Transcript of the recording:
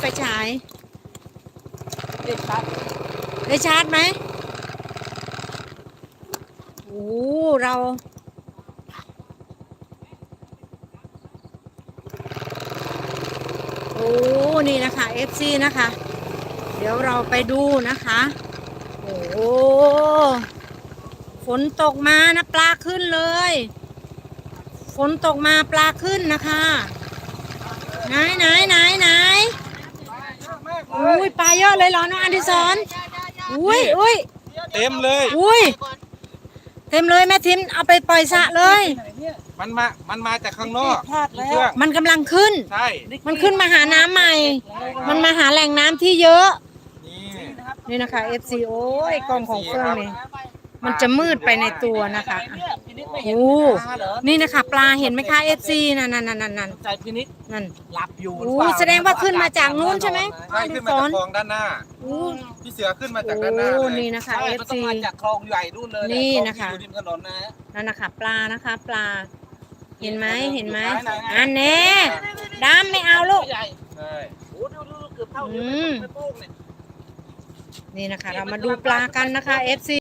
ไปฉายเด็กครับได้ชาร์จไหมโอ้เรา โอ้ นี่นะคะ FC นะคะ เดี๋ยวเราไปดูนะคะ โอ้โหฝนตกมานะปลาขึ้นเลย ฝนตกมาปลาขึ้นนะคะ ไหนไหนไหนไหน อุ้ยปลาเยอะเลยเหรอน้องอดิศรอุ้ยอุ้ยเต็มเลย อุ้ยเต็มเลยแม่ทิมเอาไปปล่อยสระเลย มันมา มันมาจากข้างนอกพลาดมีแล้เครื่วองมันกำลังขึ้น ใช่ มันขึ้นมาหาน้ำใหม่ มันมาหาแหล่งน้ำที่เยอะ นี่นี่นะคะ FC โอ้ยกล้องของเฟื่องนี่มันจะมืดไปในตัวนะคะพินิจ ไม่เห็นโอ้ ปลาเหรอนี่นะคะปลาเห็นไหมคะ FC นั่นนั่นนั่นนั่นนั่นใจพินิจนั่น หลับอยู่โอ้แสดงว่าขึ้นมาจากนู้นใช่ไหม ใช่ขึ้นมาจากคลองด้านหน้า อู้พี่เสือขึ้นมาจากด้านหน้าโอ้เลยนี่นะคะใช่มัน FC ต้องมาจากคลองใหญ่นู่นเลยนี่คลองนะคะที่อยู่ริมถนนนะฮะ นั่นนะคะปลานะคะ ปลา เห็นไหมเห็นไหมไหนๆๆ อันแน่ดำไม่เอาลูก ใหญ่ใช่โอ้ดูดูดูเกือบเท่าอืนิ้วมไม่โป้งเนี่ย นี่นะคะ เรามาดูปลากันนะคะ FC